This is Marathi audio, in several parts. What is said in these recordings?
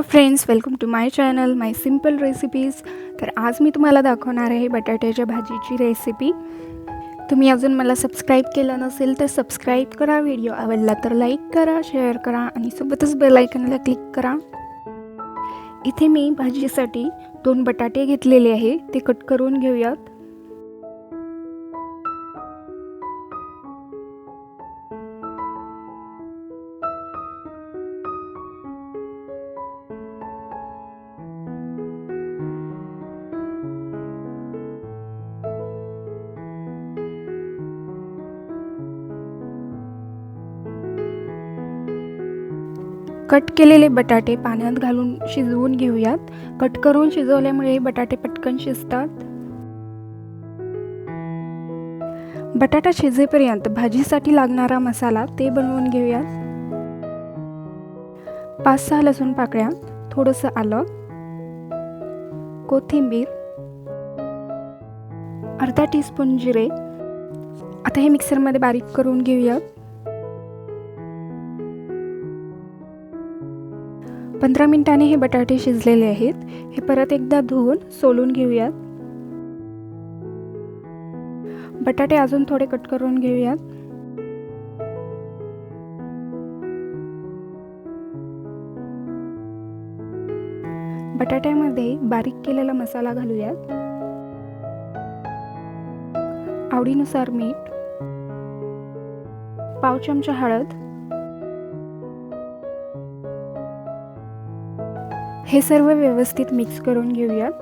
Hello friends welcome to my channel my simple recipes तर आज मी तुम्हाला दाखवणार आहे बटाट्याच्या भाजीची रेसिपी तुम्ही अजून मला सबस्क्राईब केलं नसेल तर सबस्क्राईब करा व्हिडिओ आवडला तर लाईक करा शेअर करा आणि सोबतच बेलायकनला क्लिक करा. इथे मी भाजीसाठी दोन बटाटे घेतलेले आहे ते कट करून घेऊयात. कट केलेले बटाटे पाण्यात घालून शिजवून घेऊयात. कट करून शिजवल्यामुळे बटाटे पटकन शिजतात. बटाटा शिजेपर्यंत भाजीसाठी लागणारा मसाला ते बनवून घेऊयात. पाच सहा लसूण पाकळ्या थोडंसं आलं कोथिंबीर अर्धा टीस्पून जिरे. आता हे मिक्सरमध्ये बारीक करून घेऊयात. पंधरा मिनिटांनी हे बटाटे शिजलेले आहेत. हे परत एकदा धुवून सोलून घेऊयात. बटाटे अजून थोडे कट करून घेऊयात. बटाट्यामध्ये बारीक केलेला मसाला घालूयात. आवडीनुसार मीठ पाव चमचा हळद हे सर्व व्यवस्थित मिक्स करून घेऊयात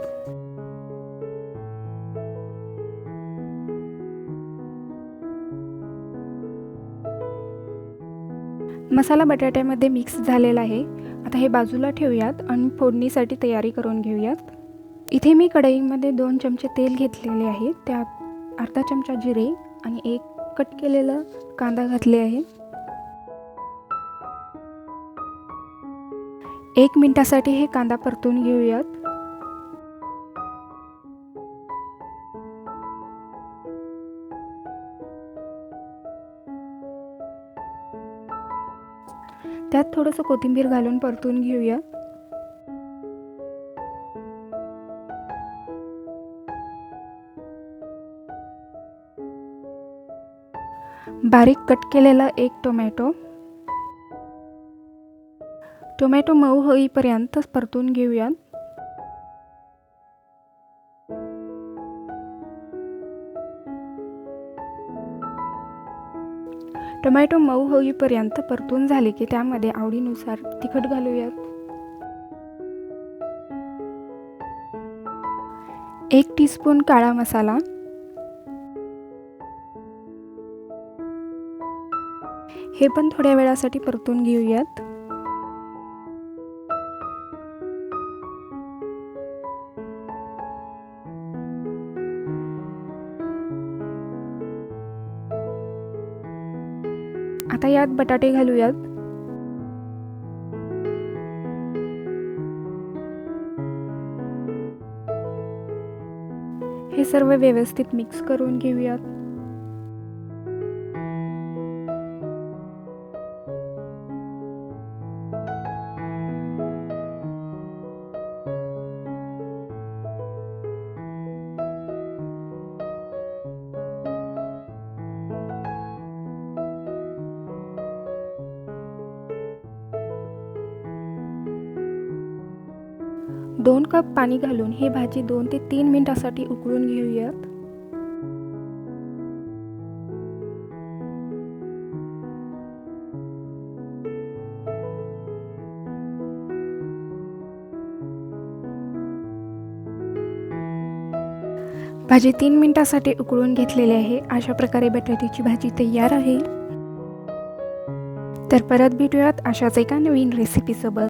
मसाला बटाट्यामध्ये मिक्स झालेला आहे. आता हे बाजूला ठेवूयात आणि फोडणीसाठी तयारी करून घेऊयात. इथे मी कढईमध्ये दोन चमचे तेल घेतलेले आहे. त्यात अर्धा चमचा जिरे आणि एक कट केलेलं कांदा घातले आहे. एक मिनटासाठी हे कांदा परतून घेऊयात. त्यात थोडंसं कोथिंबीर घालून परतून घेऊया बारीक कट केलेला एक टोमॅटो. टोमॅटो मऊ होईपर्यंत परतून घेऊयात. टोमॅटो मऊ होईपर्यंत परतून झाले की त्यामध्ये आवडीनुसार तिखट घालूयात. एक टीस्पून काळा मसाला. हे पण थोड्या वेळासाठी परतून घेऊयात. आता यात बटाटे घालूयात. हे सर्व व्यवस्थित मिक्स करून घेऊयात. दोन कप पाणी घालून ही भाजी दोन ते तीन मिनिटासाठी उकळून घेऊयात. भाजी तीन मिनिटासाठी उकळून घेतलेली आहे. अशा प्रकारे बटाट्याची भाजी तयार आहे. तर परत भेटूयात अशाच एका नवीन रेसिपीसोबत